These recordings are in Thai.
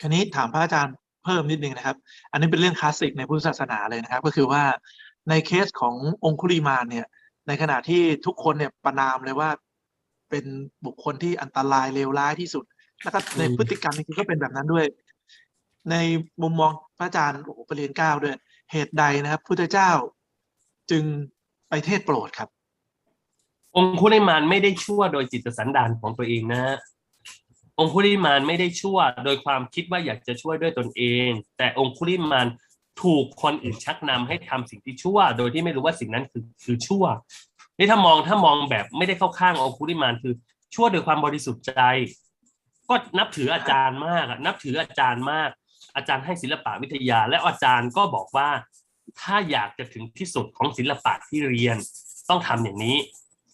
คราวนี้ถามพระอาจารย์เพิ่มนิดนึงนะครับ อันนี้เป็นเรื่องคลาสสิกในพุทธศาสนาเลยนะครับ ก็คือว่าในเคสขององคุลิมานเนี่ย ในขณะที่ทุกคนเนี่ยประนามเลยว่าเป็นบุคคลที่อันตรายเลวร้ายที่สุด แล้วก็ในพฤติกรรมจริงๆก็เป็นแบบนั้นด้วย ในมุมมองพระอาจารย์โอ้โหประเรียนเก้าด้วย เหตุใดนะครับพุทธเจ้าจึงไปเทศโปรดครับ องคุลิมานไม่ได้ชั่วโดยจิตสันดานของตัวเองนะฮะ องคุลิมานไม่ได้ชั่ว โดยความคิดว่าอยากจะช่วยด้วยตนเอง แต่องคุลิมานถูกคนอื่นชักนำให้ทำสิ่งที่ชั่ว โดยที่ไม่รู้ว่าสิ่งนั้นคือคือชั่วนี่ถ้ามองถ้ามองแบบไม่ได้เข้าข้างองคุลิมานคือชั่วโดยความบริสุทธิ์ใจ ก็นับถืออาจารย์มากนับถืออาจารย์มาก อาจารย์ให้ศิลปะวิทยา และอาจารย์ก็บอกว่า ถ้าอยากจะถึงที่สุดของศิลปะที่เรียน ต้องทำอย่างนี้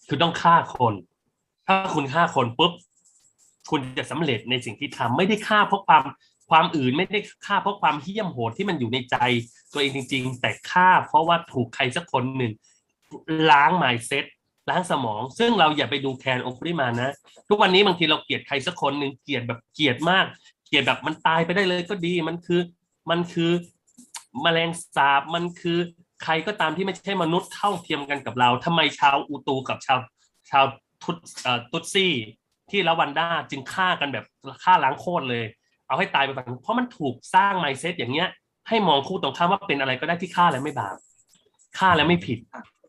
คือต้องฆ่าคน ถ้าคุณฆ่าคนปุ๊บ คุณจะสำเร็จในสิ่งที่ทำไม่ได้ฆ่าเพราะความความอื่นไม่ได้ฆ่าเพราะความเหี้ยมโหดที่มันอยู่ในใจตัวเองจริง ๆ แต่ฆ่าเพราะว่าถูกใครสักคนหนึ่งล้างหมายเซ็ตล้างสมอง ซึ่งเราอย่าไปดูแคลนองคุลิมานะ ทุกวันนี้บางทีเราเกลียดใครสักคนหนึ่งเกลียดแบบเกลียดมาก เกลียดแบบมันตายไปได้เลยก็ดีมันคือมันคือแมลงสาบมันคือใครก็ตามที่ไม่ใช่มนุษย์เท่าเทียมกันกับเราทำไมชาวอูตูกับชาวชาวทุตเอ่อตุตซี่ ที่ละวันด้าจึงฆ่ากันแบบฆ่าล้างโคตรเลย เอาให้ตายไปฝั่งเพราะมันถูกสร้างไมเซ็ตอย่างเงี้ย ให้มองคู่ตรงข้ามว่าเป็นอะไรก็ได้ที่ฆ่าแล้วไม่บาปฆ่าแล้วไม่ผิด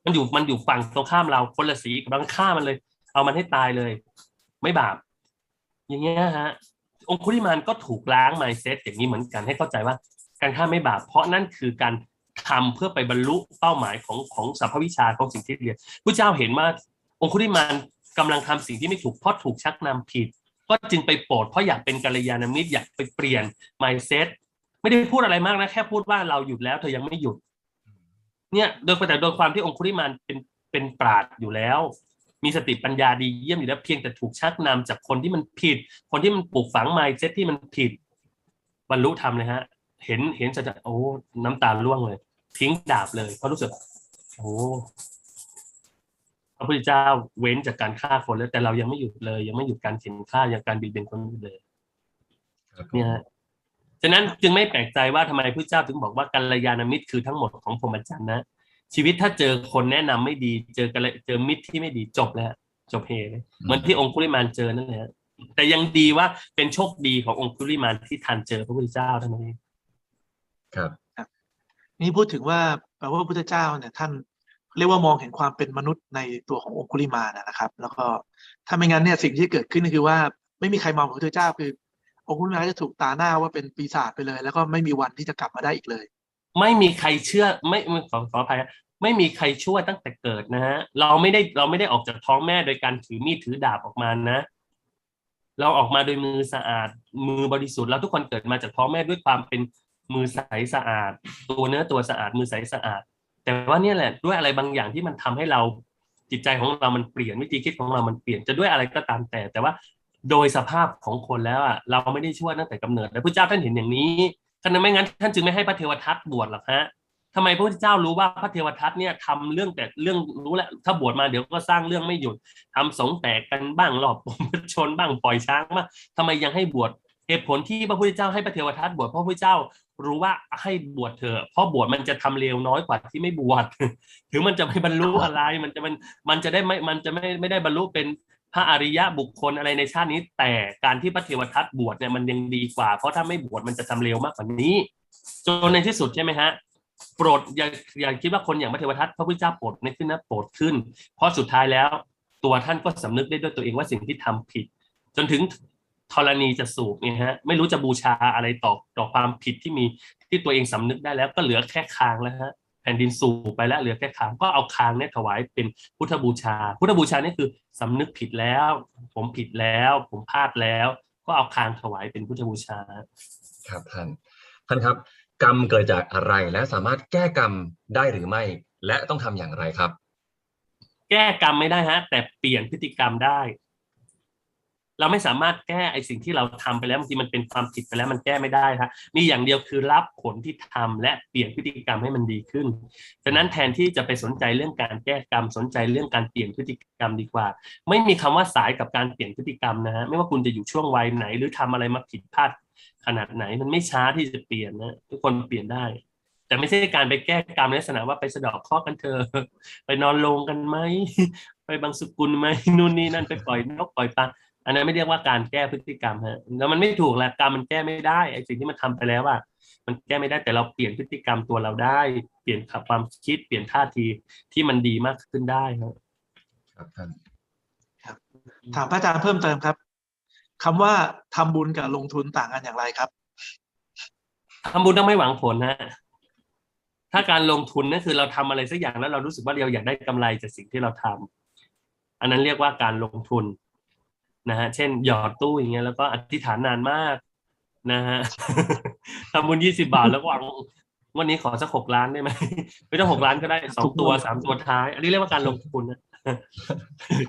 มันอยู่มันอยู่ฝั่งตรงข้ามเราคนละสีกำลังฆ่ามันเลย เอามันให้ตายเลย ไม่บาป อย่างเงี้ยฮะ องคุลิมานก็ถูกล้างไมเซ็ตอย่างนี้เหมือนกันให้เข้าใจว่า การฆ่าไม่บาป เพราะนั่นคือการทำเพื่อไปบรรลุเป้าหมายของของสัพพวิชาของสิ่งที่เรียนพระเจ้าเห็นว่าองคุลิมาน กำลังทำสิ่งที่ไม่ถูกเพราะถูกชักนำผิด ก็จึงไปโปรดเพราะอยากเป็นกัลยาณมิตรอยากไปเปลี่ยน mindset ไม่ได้พูดอะไรมากนะแค่พูดว่าเราหยุดแล้วเธอยังไม่หยุด เนี่ยโดยแต่โดยความที่องคุลิมานเป็นเป็นปราดอยู่แล้ว มีสติปัญญาดีเยี่ยมอยู่แล้วเพียงแต่ถูกชักนำจากคนที่มันผิด คนที่มันปลูกฝัง mindset ที่มันผิดบรรลุธรรมเลยฮะ เห็นเห็นจะโอ้น้ำตาร่วงเลย ทิ้งดาบเลยเพราะรู้สึกโอ้ พระพุทธเจ้าเว้นจากการฆ่าคนแล้วแต่เรายังไม่หยุดเลย ยังไม่หยุดการเข็นฆ่ายังการบิดเบือนคนอยู่เลยครับเนี่ยฮะฉะนั้นจึงไม่แปลกใจว่าทำไมพระเจ้าถึงบอกว่ากัลยาณมิตรคือทั้งหมดของพรหมจรรย์นะชีวิตถ้าเจอคนแนะนำไม่ดีเจอกัลยเจอมิตรที่ไม่ดีจบแล้วจบเฮเลยเหมือนที่องคุลิมานเจอนั่นแหละแต่ยังดีว่าเป็นโชคดีขององคุลิมานที่ทันเจอพระพุทธเจ้าเท่านั้นเองครับ นี่พูดถึงว่าแปลว่าพระพุทธเจ้าเนี่ยท่าน เรียกว่ามองเห็นความเป็นมนุษย์ในตัวขององคุลิมานะนะครับ แล้วก็ถ้าไม่งั้นเนี่ยสิ่งที่เกิดขึ้นก็คือว่าไม่มีใครมองพระพุทธเจ้าคือ องคุลิมาจะถูกตาหน้าว่าเป็นปีศาจไปเลย แล้วก็ไม่มีวันที่จะกลับมาได้อีกเลย ไม่มีใครเชื่อไม่ขอขออภัยไม่มีใครช่วยตั้งแต่เกิดนะฮะเราไม่ได้เราไม่ได้ออกจากท้องแม่โดยการถือมีดถือดาบออกมานะ เราออกมาโดยมือสะอาด มือบริสุทธิ์เราทุกคนเกิดมาจากท้องแม่ด้วยความเป็นมือใสสะอาด ตัวเนื้อตัวสะอาด มือใสสะอาด แต่ว่าเนี่ยแหละด้วยอะไรบางอย่างที่มันทำให้เราจิตใจของเรามันเปลี่ยนวิธีคิดของเรามันเปลี่ยนจะด้วยอะไรก็ตามแต่ แต่ว่าโดยสภาพของคนแล้วอะเราไม่ได้ช่วยตั้งแต่กำเนิดแต่พระเจ้าท่านเห็นอย่างนี้ท่านไม่งั้นท่านจึงไม่ให้พระเทวทัตบวชหรอกฮะทำไมพระพุทธเจ้ารู้ว่าพระเทวทัตเนี่ยทำเรื่องแต่เรื่องรู้แล้วถ้าบวชมาเดี๋ยวก็สร้างเรื่องไม่หยุดทำสงแตกกันบ้างหลอบผมชนบ้างปล่อยช้างบ้างทำไมยังให้บวช เหตุผลที่พระพุทธเจ้าให้พระเทวทัตบวชเพราะพระพุทธเจ้ารู้ว่าให้บวชเถอะเพราะบวชมันจะทำเร็วน้อยกว่าที่ไม่บวชถึงมันจะไม่บรรลุอะไรมันจะมันมันจะได้ไม่มันจะไม่ไม่ได้บรรลุเป็นพระอริยะบุคคลอะไรในชาตินี้ แต่การที่พระเทวทัตบวชเนี่ยมันยังดีกว่า เพราะถ้าไม่บวชมันจะทำเร็วมากกว่านี้จนในที่สุดใช่ไหมฮะโปรดอย่าอย่าคิดว่าคนอย่างพระเทวทัตพระพุทธเจ้าโปรดไม่ขึ้นนะโปรดขึ้น เพราะสุดท้ายแล้ว ตัวท่านก็สำนึกได้ด้วยตัวเองว่าสิ่งที่ทำผิด จนถึง ธรณีจะสูบเนี่ยฮะไม่รู้จะบูชาอะไรต่อต่อความผิดที่มีที่ตัวเองสำนึกได้แล้วก็เหลือแค่คางแล้วฮะแผ่นดินสูบไปแล้วเหลือแค่คางก็เอาคางเนี่ยถวายเป็นพุทธบูชา พุทธบูชานี่คือสำนึกผิดแล้ว ผมผิดแล้ว ผมพลาดแล้ว ก็เอาคางถวายเป็นพุทธบูชา ครับท่านท่านครับ กรรมเกิดจากอะไรและสามารถแก้กรรมได้หรือไม่ และต้องทำอย่างไรครับ แก้กรรมไม่ได้ฮะ แต่เปลี่ยนพฤติกรรมได้ เราไม่สามารถแก้ไอ้สิ่งที่เราทำไปแล้วบางทีมันเป็นความผิดไปแล้วมันแก้ไม่ได้ครับมีอย่างเดียวคือรับผลที่ทำและเปลี่ยนพฤติกรรมให้มันดีขึ้นฉะนั้นแทนที่จะไปสนใจเรื่องการแก้กรรมสนใจเรื่องการเปลี่ยนพฤติกรรมดีกว่า ไม่มีคำว่าสายกับการเปลี่ยนพฤติกรรมนะฮะไม่ว่าคุณจะอยู่ช่วงวัยไหน หรือทำอะไรมาผิดพลาดขนาดไหนมันไม่ช้าที่จะเปลี่ยนนะทุกคนเปลี่ยนได้ แต่ไม่ใช่การไปแก้กรรมในลักษณะว่าไปสะดอกข้อกันเถอะไปนอนโรงกันไหมไปบางสกุลไหมนู่นนี่นั่นไปปล่อยนกปล่อยปลา อันนั้นไม่เรียกว่าการแก้พฤติกรรมฮะแล้วมันไม่ถูกแหละกรรมมันแก้ไม่ได้ไอ้สิ่งที่มันทำไปแล้วอะมันแก้ไม่ได้แต่เราเปลี่ยนพฤติกรรมตัวเราได้ เปลี่ยนความคิดเปลี่ยนท่าทีที่มันดีมากขึ้นได้ครับครับท่านถามพระอาจารย์เพิ่มเติมครับคำว่าทำบุญกับลงทุนต่างกันอย่างไรครับทำบุญต้องไม่หวังผลนะถ้าการลงทุนนั่นคือเราทำอะไรสักอย่างแล้วเรารู้สึกว่าเราอยากได้กำไรจากสิ่งที่เราทำอันนั้นเรียกว่าการลงทุน นะฮะ เช่นหยอดตู้อย่างเงี้ยแล้วก็อธิษฐานนานมากนะฮะทำบุญยี่สิบาทแล้วก็หวังวันนี้ขอสักหกล้านได้ไหมไม่ต้องหกล้านก็ได้สองตัวสามตัวท้าย อันนี้เรียกว่าการลงทุนนะ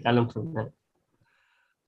การลงทุนนะ